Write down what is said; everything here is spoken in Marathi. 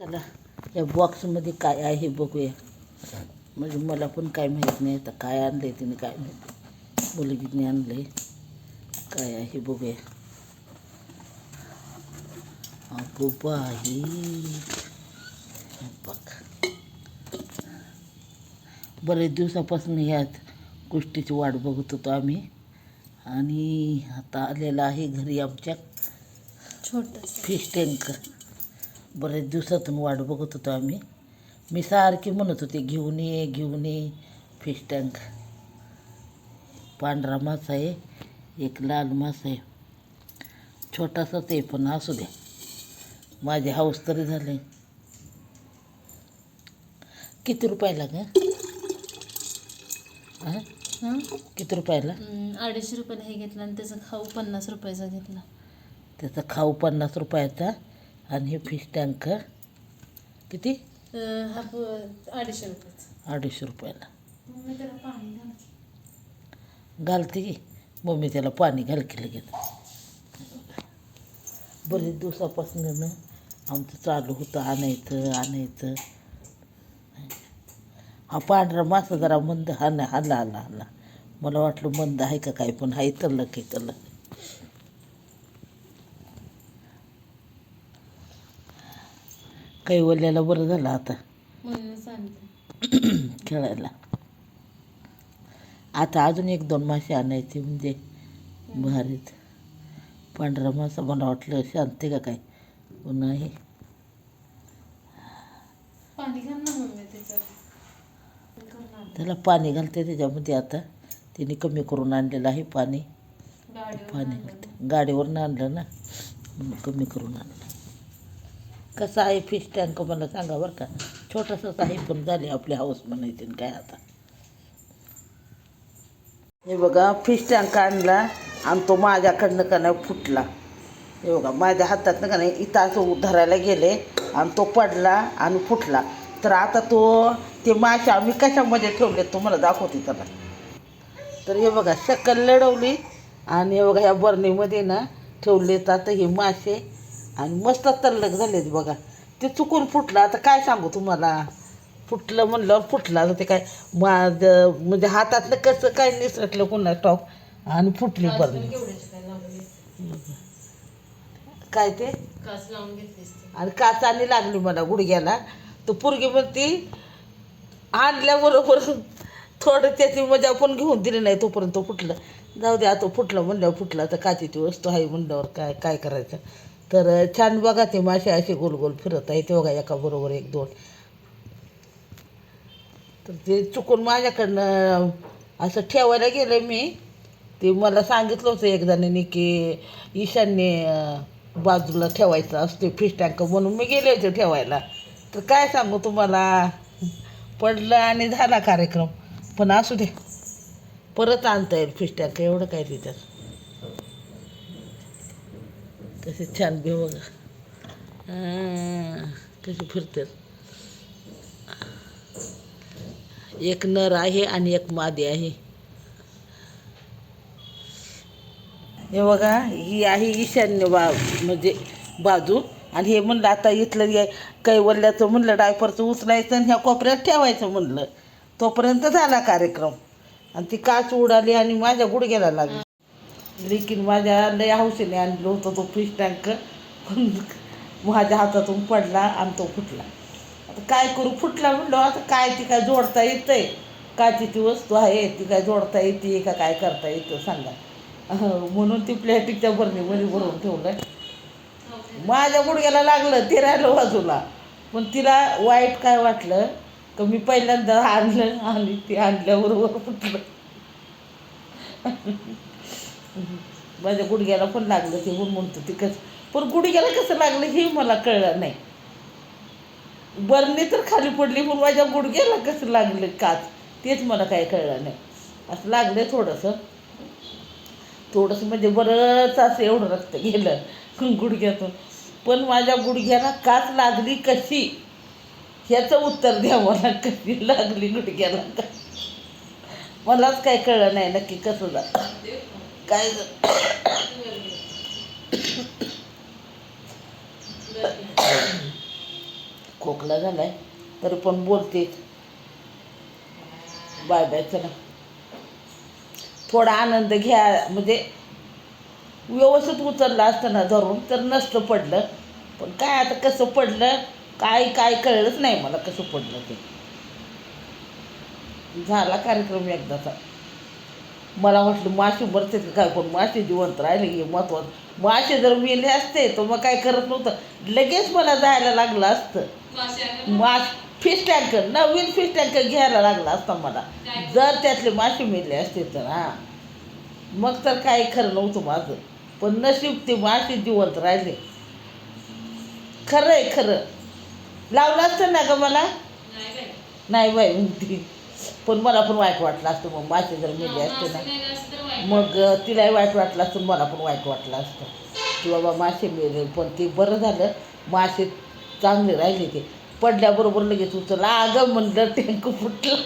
चला या बॉक्समध्ये काय आहे बघूया. म्हणजे मला पण काय माहीत नाही आता काय आणलंय तिने काय माहिती मुलगीने आणलंय. काय आहे हे बघूया. अगो बाई. बघ. बरेच दिवसापासून ह्याच गोष्टीची वाट बघत होतो आम्ही. आणि आता आलेला आहे घरी आमच्या छोटस. फिश टँक बरेच दिवसातून वाट बघत होतो आम्ही. मी सारखी म्हणत होते घेऊन ये घेऊन ये फिश टँक पांढरा मासा आहे एक लाल मासा आहे. छोटासाच आहे पण असू द्या माझे हाऊस तरी झाले. किती रुपयाला ग? हां हां? किती रुपयाला? अडीचशे रुपयाला हे घेतलं आणि त्याचा खाऊ पन्नास रुपयाचा घेतला. त्याचा खाऊ पन्नास रुपयाचा? आणि हे फिश टँक किती? हा अडीचशे रुपयाचा. अडीचशे रुपयाला. मग मी त्याला पाणी घाल घालते की? मम्मी त्याला पाणी घाल की लगेच. बरेच दिवसापासून ना आमचं चालू होतं आणायचं आणायचं. हा पांढरा मासा जरा मंद हा ना हल्ला हल्ला हल्ला मला वाटलं मंद आहे का काय पण हाय तर लक तर वल्याला बरं झालं आता. खेळायला. आता अजून एक दोन मासे आणायचे म्हणजे भारीत. पांढरा मासा मला वाटलं शांती का काय? पण नाही पाणी घाल ना मम्मी त्याच्यात. करणार. त्याला पाणी घालते त्याच्यामध्ये आता. तिने कमी करून आणलेलं आहे पाणी. गाडीवर पाणी. घालते गाडीवरनं आणलं ना. म्हणून कमी करून आणलं. कसं आहे फिश टँक मला सांगा बरं का. छोटासाच आहे पण झाली आपली हाऊस म्हणायची काय आता. हे बघा फिश टँक आणला आणि तो माझ्याकडनं का नाही फुटला. हे बघा माझ्या हातातनं का नाही इथं असं धरायला गेले आणि तो पडला आणि फुटला. तर आता तो ते मासे आम्ही कशामध्ये ठेवले तुम्हाला दाखवते त्याला. तर हे बघा शक्कल लढवली आणि हे बघा ह्या बरणीमध्ये ना ठेवलेत आता हे मासे. आणि मस्त तल्लक झालेत बघा. ते चुकून फुटलं. आता काय सांगू तुम्हाला? फुटलं म्हणल्यावर फुटलं. ते काय माझ म्हणजे हातातलं कसं काय निसटलं पुन्हा टॉप आणि फुटली केवढ्याची काय ते. आणि काचाने लागली मला गुडघ्याला. तर पोरगी म्हणती आणल्याबरोबर थोडं त्याची मजा पण घेऊन दिली नाही तोपर्यंत फुटलं. जाऊ दे आता फुटलं म्हणल्यावर फुटलं. आता काचेची वस्तू आहे म्हणल्यावर काय काय करायचं? तर छान बघा ते मासे असे गोल गोल फिरत आहे ते बघा एकाबरोबर एक दोन. तर ते चुकून माझ्याकडनं असं ठेवायला गेलं मी. ते मला सांगितलं होतं एक की ईशान्य बाजूला ठेवायचं असते फिश टँक म्हणून मी गेले होते ठेवायला. तर काय सांगू तुम्हाला? पडलं आणि झाला कार्यक्रम. पण असू दे. परत आणता येईल फिश टँक एवढं काय तिथं? कसे छान बी बघा. कशी कसे फिरतात एक नर आहे आणि एक मादी आहे. हे बघा ही आहे ईशान्य बा म्हणजे बाजू. आणि हे म्हणलं आता इथलं कैवल्याचं म्हणलं डायपरचं उचलायचं आणि ह्या कोपऱ्यात ठेवायचं म्हणलं. तोपर्यंत झाला कार्यक्रम. आणि ती काच उडाली आणि माझ्या गुडघ्याला लागली. लेकिन माझ्या लय हौसेने आणलं होतं तो फिश टँक पण माझ्या हातातून पडला आणि तो फुटला. आता काय करू? फुटला म्हटलं आता काय ती काय जोडता येतंय? काचीची वस्तू आहे? ती काय जोडता येते का? काय करता येतं? सांगा. म्हणून ती प्लॅस्टिकच्या बरणीमध्ये भरून ठेवलं. माझ्या गुडघ्याला लागलं ते राहिलं बाजूला. पण तिला वाईट काय वाटलं? का मी पहिल्यांदा आणलं आणि ते आणल्याबरोबर फुटलं. माझ्या गुडघ्याला पण लागलं ते म्हणून म्हणतो ती कसं पण गुडघ्याला कसं लागलं हे मला कळलं नाही. बरणी तर खाली पडली पण माझ्या गुडघ्याला कसं लागलं काच? तेच मला काय कळलं नाही. असं लागलं थोडंसं. थोडंसं म्हणजे बरंच असं एवढं रक्त गेलं गुडघ्यातून. पण माझ्या गुडघ्याला काच लागली कशी? ह्याचं उत्तर द्या मला कशी लागली गुडघ्याला? मलाच काय कळलं नाही नक्की कसं झालं. काय खोकला झालाय तरी पण बोलते. बाय बाय चला. थोडा आनंद घ्या म्हणजे व्यवस्थित उचललं असताना धरून तर नसतं पडलं. पण काय आता कसं पडलं काय काय कळलंच नाही मला कसं पडलं ते. झाला कार्यक्रम एकदाचा. मला वाटलं मासे मरते का काय पण मासे जिवंत राहिले हे महत्वाचं. मासे जर मेले असते तर मग काय करत नव्हतं. लगेच मला जायला लागलं असतं. मास फिश टँकर नवीन फिश टँकर घ्यायला लागला असता मला. जर त्यातले मासे मेले असते तर हां. मग तर काही खरं नव्हतं माझं. पण नशीब ते मासे जिवंत राहिले. खरं आहे खरं. लावलं असतं ना ग मला? नाही बाई म्हणती. पण मला पण वाईट वाटलं असतं मग. मासे जर मेले असते ना मग तिलाही वाईट वाटलं असतं मला पण वाईट वाटलं असतं. की बाबा मासे मेले. पण ते बरं झालं. मासे चांगले राहिले ते. पडल्याबरोबर लगेच उचललं. अगं म्हणलं टँक फुटलं.